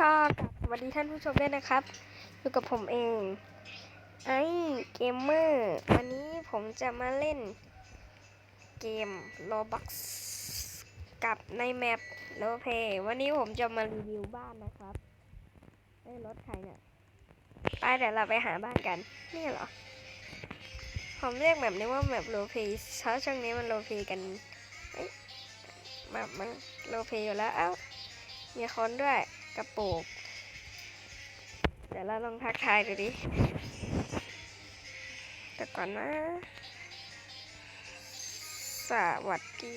ก็กลับสวัสดีท่านผู้ชมด้วยนะครับ อยู่กับผมเอง ไอ้เกมเมอร์วันนี้ผมจะมาเล่นเกม Roblox กับในแมปโลเพวันนี้ผมจะมารีวิวบ้านนะครับเอ้รถใครเนี่ยไปเดี๋ยวเราไปหาบ้านกัน นี่เหรอ ผมเรียกแบบนี้ว่าแมปโลเพเพราะช่วงนี้มันโลเพกันแบบมันโลเพอยู่แล้ว เอ้ามีคนด้วย กระปุกเดี๋ยวเราลองทักทายดูดิแต่ก่อนนะ สวัสดี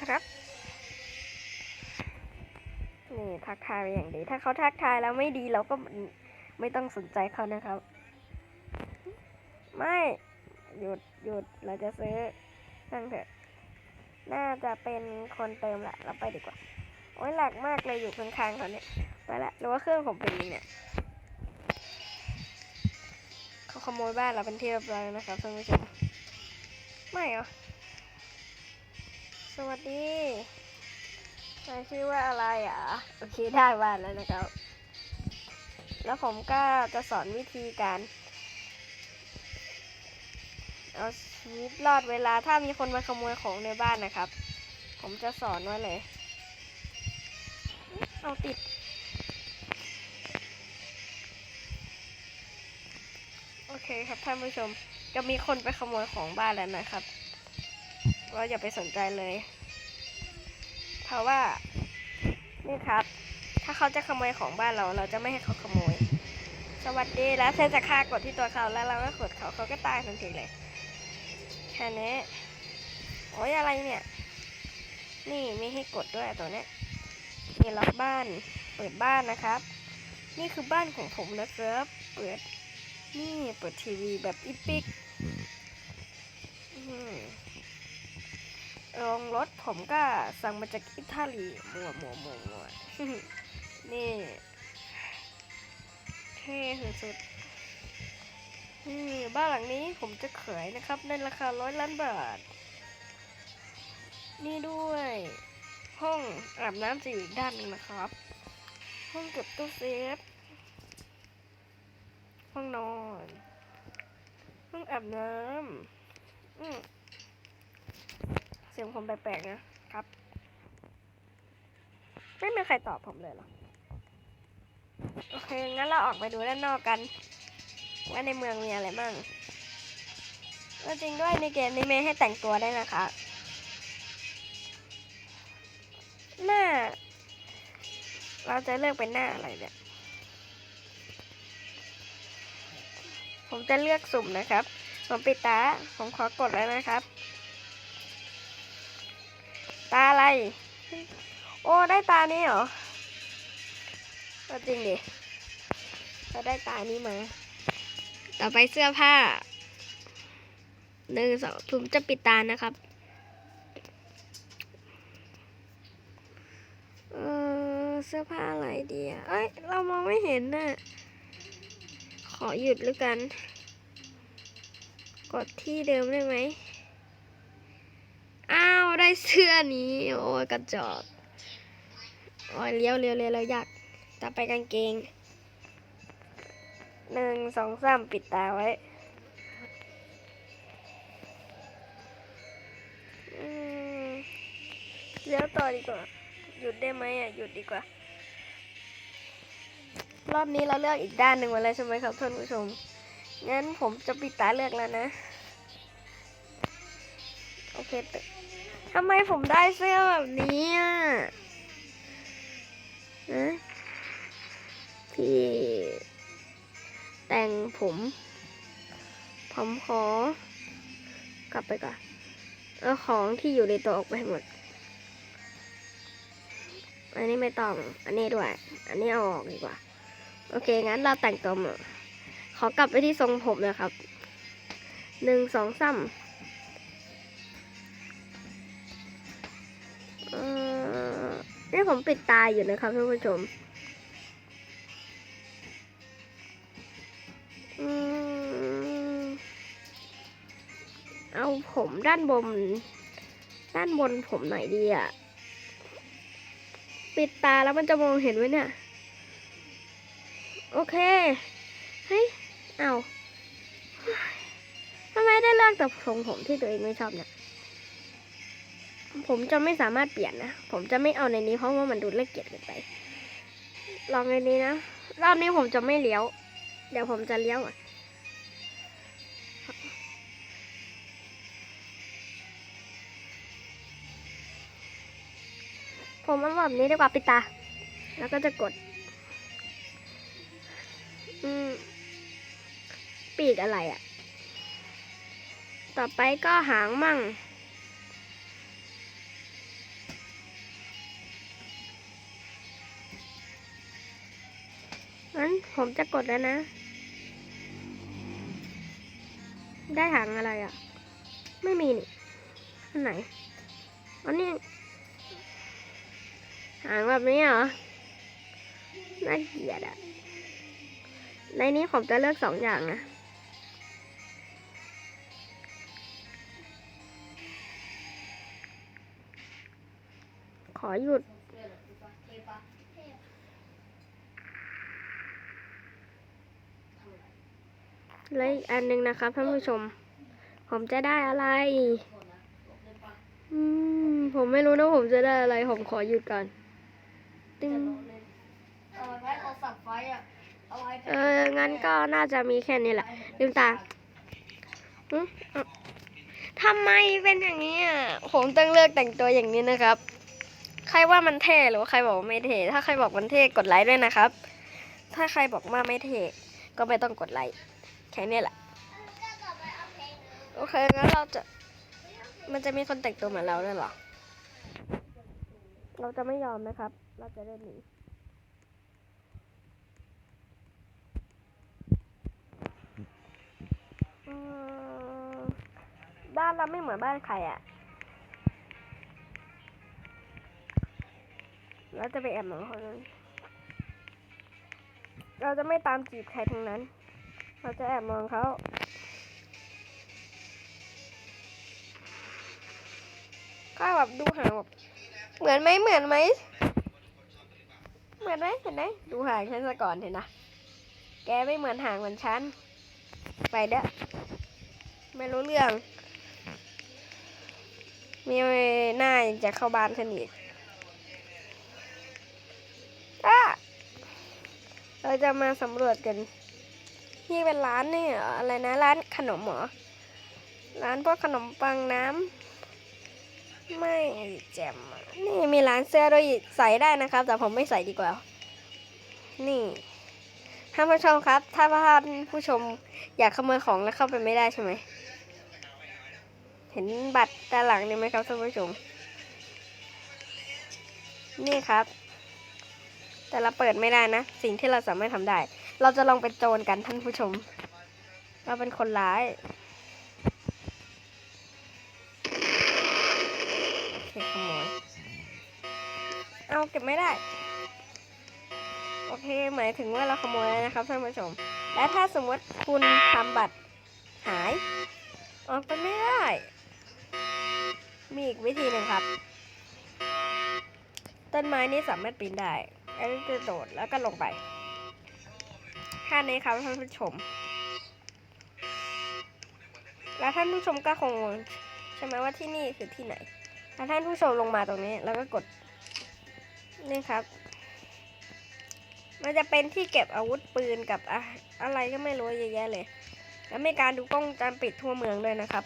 ครับ นี่ทักทายไปอย่างดี ถ้าเขาทักทายแล้วไม่ดีเราก็ไม่ต้องสนใจเขานะครับ ไม่ หยุดหยุดเราจะซื้อนั่งเถอะ น่าจะเป็นคนเติมแหละ เราไปดีกว่า โอ้ยหลักมากเลยอยู่ข้างๆเขาเนี่ยไปละหรือว่าเครื่องผมเป็นยังเนี่ยเขาขโมยบ้านเราเป็นที่เรียบร้อยนะครับท่านผู้ชมไม่เหรอสวัสดีนายชื่อว่าอะไรอะโอเคได้บ้านแล้วนะครับ แล้วผมก็จะสอนวิธีการเอาชีวิตรอดเวลาถ้ามีคนมาขโมยของในบ้านนะครับ ผมจะสอนไว้เลย เอาติด โอเคครับท่านผู้ชม จะมีคนไปขโมยของบ้านแล้วนะครับเราอย่าไปสนใจเลย เพราะว่า นี่ครับ ถ้าเขาจะขโมยของบ้านเรา เราจะไม่ให้เขาขโมย สวัสดีแล้วเซนจะฆ่ากดที่ตัวเขาแล้วเราก็กดเขาเขาก็ตายทันทีเลย แค่นี้ โอ้ยอะไรเนี่ย นี่มีให้กดด้วยตัวเนี้ย นี่ล็อกบ้าน เปิดบ้านนะครับ นี่คือบ้านของผมนะครับ เปิด นี่เปิดทีวีแบบอีปิกอืมโรงรถผมก็สั่งมาจากอิตาลีมัวมัวมัวมัวนี่เท่สุดๆนี่บ้านหลังนี้ผมจะขายนะครับ ในราคาร้อยล้านบาท นี่ด้วย ห้องอาบน้ำจะอยู่อีด้านหนึ่งนะครับ ห้องเก็บตู้เซฟ ห้องนอน ห้องอาบน้ำอืมเสียงผมแปลกๆนะครับ ไม่มีใครตอบผมเลยหรอ โอเค งั้นเราออกไปดูด้านนอกกัน ว่าในเมืองมีอะไรบ้างจริงด้วยในเกมนี้มีให้แต่งตัวได้นะคะ หน้า เราจะเลือกเป็นหน้าอะไรเนี่ย ผมจะเลือกสุ่มนะครับ ผมปิดตา ผมขอกดแล้วนะครับ ตาอะไร โอ้ได้ตานี้เหรอก็จริงดิเราได้ตานี้มา ต่อไปเสื้อผ้าหนึ่งสองผมจะปิดตานะครับ เออเสื้อผ้าอะไรดีอะเอ้ย เรามองไม่เห็นน่ะ ขอหยุดแล้วกัน กดที่เดิมได้ไหม อ้าว ได้เสื้อนี้ โอ้ยกระจอกโอ้ยเลี้ยวเลี้ยวเลี้ยวแล้วอยากต่อไปกางเกงหนึ่งสองสามปิดตาไว้เลี้ยวต่อดีกว่า หยุดได้ไหมอะ หยุดดีกว่า รอบนี้เราเลือกอีกด้านหนึ่งมาแล้วใช่ไหมครับท่านผู้ชม งั้นผมจะปิดตาเลือกแล้วนะ โอเคทำไมผมได้เสื้อแบบนี้อะพี่แต่งผม ผมขอกลับไปก่อน เอาของที่อยู่ในตัวออกไปให้หมด อันนี้ไม่ต้อง อันนี้ด้วย อันนี้เอาออกดีกว่า โอเค งั้นเราแต่งตัวมาขอกลับไปที่ทรงผมนะครับ หนึ่งสองสามเอ่อนี่ผมปิดตาอยู่นะครับท่านผู้ชมเอาผมด้านบน ด้านบนผมหน่อยดีอะ ปิดตาแล้วมันจะมองเห็นไหมเนี่ย โอเค เฮ้ย เอาทำไมได้เลือกแต่ทรงผมที่ตัวเองไม่ชอบเนี่ย ผมจะไม่สามารถเปลี่ยนนะ ผมจะไม่เอาในนี้เพราะว่ามันดูเล็กเกียดเกินไป ลองในนี้นะ รอบนี้ผมจะไม่เลี้ยว เดี๋ยวผมจะเลี้ยวอะผมเอาแบบนี้ดีกว่าปิดตา แล้วก็จะกด อืม ปีกอะไรอะ่ะ ต่อไปก็หางมั่ง งั้นผมจะกดแล้วนะ ได้หางอะไรอะ่ะ ไม่มีนี่ อันไหน อันนี้ หางแบบนี้เหรอ น่าเกลียดอะ ในนี้ผมจะเลือกสองอย่างนะ ขอหยุด และอีกอันหนึ่งนะครับท่านผู้ชม ผมจะได้อะไร อืม ผมไม่รู้นะผมจะได้อะไร ผมขอหยุดก่อน ตึงไว้เอาสับไฟอะ เออ งั้นก็น่าจะมีแค่นี้แหละลืมตาทำไมเป็นอย่างนี้อะ ผมต้องเลือกแต่งตัวอย่างนี้นะครับ ใครว่ามันเท่หรือว่าใครบอกว่าไม่เท่ ถ้าใครบอกมันเท่กดไลค์ด้วยนะครับ ถ้าใครบอกว่าไม่เท่ก็ไม่ต้องกดไลค์ แค่นี้แหละ โอเค งั้นเราจะ มันจะมีคนแต่งตัวเหมือนเราด้วยหรอ เราจะไม่ยอมนะครับ เราจะได้หนี อืมบ้านเราไม่เหมือนบ้านใครอะ่ะ เราจะไปแอบมองเขานั้นเราจะไม่ตามจีบใครทั้งนั้น เราจะแอบมองเขาก็แบบดูห่างแบบเหมือนไหมเหมือนไหมเหมือนไหมเห็นไหมดูห่างฉันซะก่อนเห็นนะแกไม่เหมือนห่างเหมือนฉัน ไปเด้อไม่รู้เรื่อง มีหน้ายจะเข้าบ้านฉันอีกอะเราจะมาสำรวจกันที่เป็นร้านนี่อะไรนะร้านขนมเหรอ ร้านพวกขนมปังน้ำไม่แจ่มนี่มีร้านเสื้อด้วยใส่ได้นะครับ แต่ผมไม่ใส่ดีกว่า นี่ท่านผู้ชมครับ ถ้าท่านผู้ชมอยากขโมยของแล้วเข้าไปไม่ได้ใช่ไหม เห็นบัตรด้านหลังนี่ไหมครับท่านผู้ชม นี่ครับ แต่เราเปิดไม่ได้นะ สิ่งที่เราสามารถทำได้ เราจะลองเป็นโจรกันท่านผู้ชม เราเป็นคนร้ายโอเคขโมยเอาเก็บไม่ได้ โอเคหมายถึงว่าเราขโมยแล้วนะครับท่านผู้ชม และถ้าสมมติคุณทำบัตรหาย ออกไปไม่ได้ มีอีกวิธีหนึ่งครับ ต้นไม้นี่สามารถปีนได้แล้วจะโดดแล้วก็ลงไปแค่นี้ครับท่านผู้ชม แล้วท่านผู้ชมก็คงงงใช่ไหมว่าที่นี่คือที่ไหนถ้าท่านผู้ชมลงมาตรงนี้ แล้วก็กดนี่ครับ มันจะเป็นที่เก็บอาวุธปืนกับอะอะไรก็ไม่รู้เยอะแยะเลย แล้วมีการดูกล้องวงจรปิดทั่วเมืองด้วยนะครับ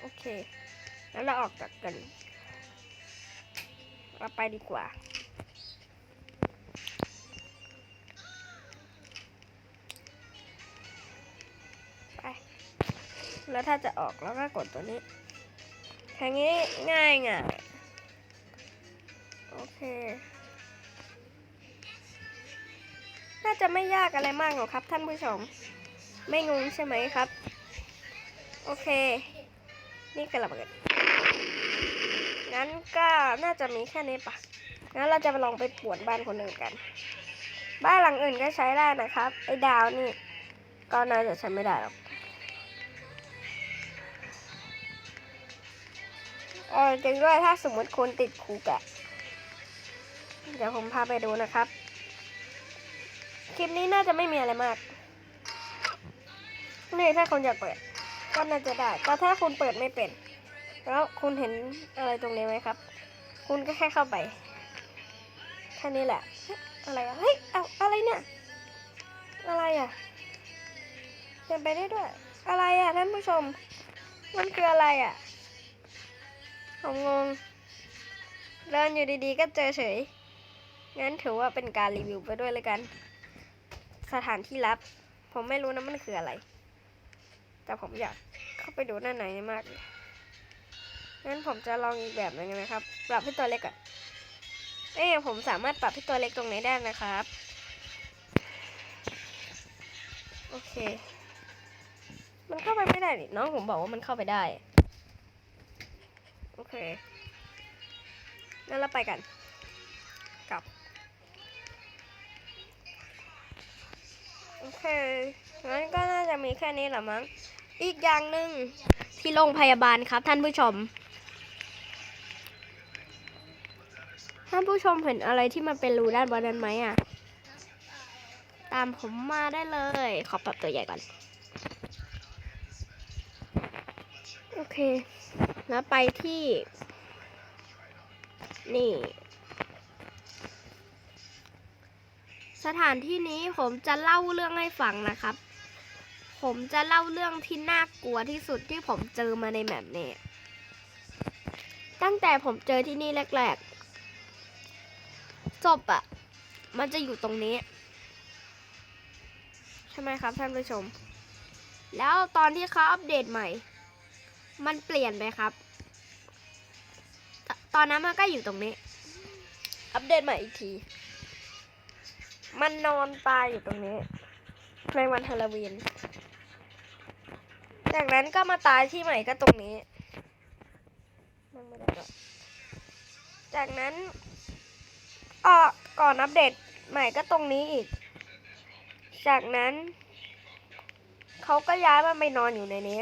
โอเค แล้วเราออกจากกัน เราไปดีกว่า ไป แล้วถ้าจะออกเราก็กดตัวนี้แค่นี้ง่ายง่ายโอเค น่าจะไม่ยากอะไรมากหรอกครับท่านผู้ชม ไม่งงใช่ไหมครับ โอเค นี่กระเบิดงั้นก็น่าจะมีแค่นี้ปะงั้นเราจะไปลองไปป่วนบ้านคนอื่นกัน บ้านหลังอื่นก็ใช้ได้นะครับ ไอ้ดาวนี่ ก็น่าจะใช้ไม่ได้หรอกอ๋อจริงด้วยถ้าสมมติคุณติดคุกอะเดี๋ยวผมพาไปดูนะครับ คลิปนี้น่าจะไม่มีอะไรมาก นี่ถ้าคุณอยากเปิด ก็น่าจะได้ แต่ถ้าคุณเปิดไม่เป็น แล้วคุณเห็นอะไรตรงนี้ไหมครับ คุณก็แค่เข้าไปแค่นี้แหละ อะไรอะเฮ้ย เอาอะไรเนี่ย อะไรอะเป็นไปได้ด้วย อะไรอะท่านผู้ชม มันคืออะไรอะผมงงเดินอยู่ดีๆ ก็เจอเฉย งั้นถือว่าเป็นการรีวิวไปด้วยเลยกัน สถานที่ลับ ผมไม่รู้นะมันคืออะไร แต่ผมอยากาไปดูด้านในมากเลยงั้นผมจะลองอีกแบบหนึ่งนะครับ ปรับให้ตัวเล็กก่อนเอ้ยผมสามารถปรับให้ตัวเล็กตรงนี้ได้นะครับ โอเค มันเข้าไปไม่ได้นี่น้องผมบอกว่ามันเข้าไปได้ โอเคงั้นเราไปกัน กลับ โอเคงั้นก็น่าจะมีแค่นี้แหละมั้ง อีกอย่างหนึ่งที่โรงพยาบาลครับท่านผู้ชม ท่านผู้ชมเห็นอะไรที่มันเป็นรูด้านบนนั้นไหมอะ ตามผมมาได้เลย ขอปรับตัวใหญ่ก่อน โอเค แล้วไปที่ นี่ สถานที่นี้ผมจะเล่าเรื่องให้ฟังนะครับ ผมจะเล่าเรื่องที่น่ากลัวที่สุดที่ผมเจอมาในแมปนี้ตั้งแต่ผมเจอที่นี่แรกๆจบอะมันจะอยู่ตรงนี้ ใช่ไหมครับท่านผู้ชม แล้วตอนที่เขาอัปเดตใหม่ มันเปลี่ยนไปครับตตอนนั้นมันก็อยู่ตรงนี้ อัปเดตใหม่อีกที มันนอนตายอยู่ตรงนี้ ในวันฮาโลวีน จากนั้นก็มาตายที่ใหม่ก็ตรงนี้นั่งไม่ได้จากนั้นออก่อนอัปเดตใหม่ก็ตรงนี้อีก จากนั้น เขาก็ย้ายมันไปนอนอยู่ในนี้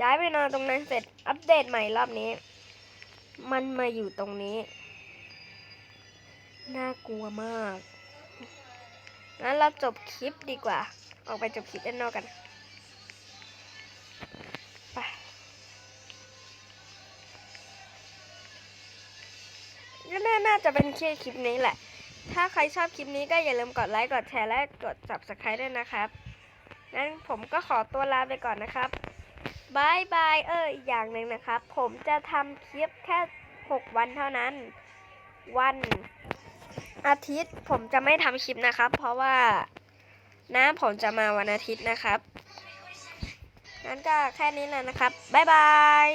ย้ายไปนอนตรงนั้นเสร็จอัปเดตใหม่รอบนี้ มันมาอยู่ตรงนี้ น่ากลัวมากงั้นเราจบคลิปดีกว่า ออกไปจบคลิปด้านนอกกันไปก็น่าน่าจะเป็นแค่คลิปนี้แหละ ถ้าใครชอบคลิปนี้ก็อย่าลืมกดไลค์ กดแชร์ และกด subscribe ด้วยนะครับ งั้นผมก็ขอตัวลาไปก่อนนะครับบายบาย เอออีกอย่างหนึ่งนะครับ ผมจะทำคลิปแค่ 6 วันเท่านั้น วันอาทิตย์ผมจะไม่ทำคลิปนะครับ เพราะว่า น้าผมจะมาวันอาทิตย์นะครับ งั้นก็แค่นี้แหละนะครับ บ๊ายบาย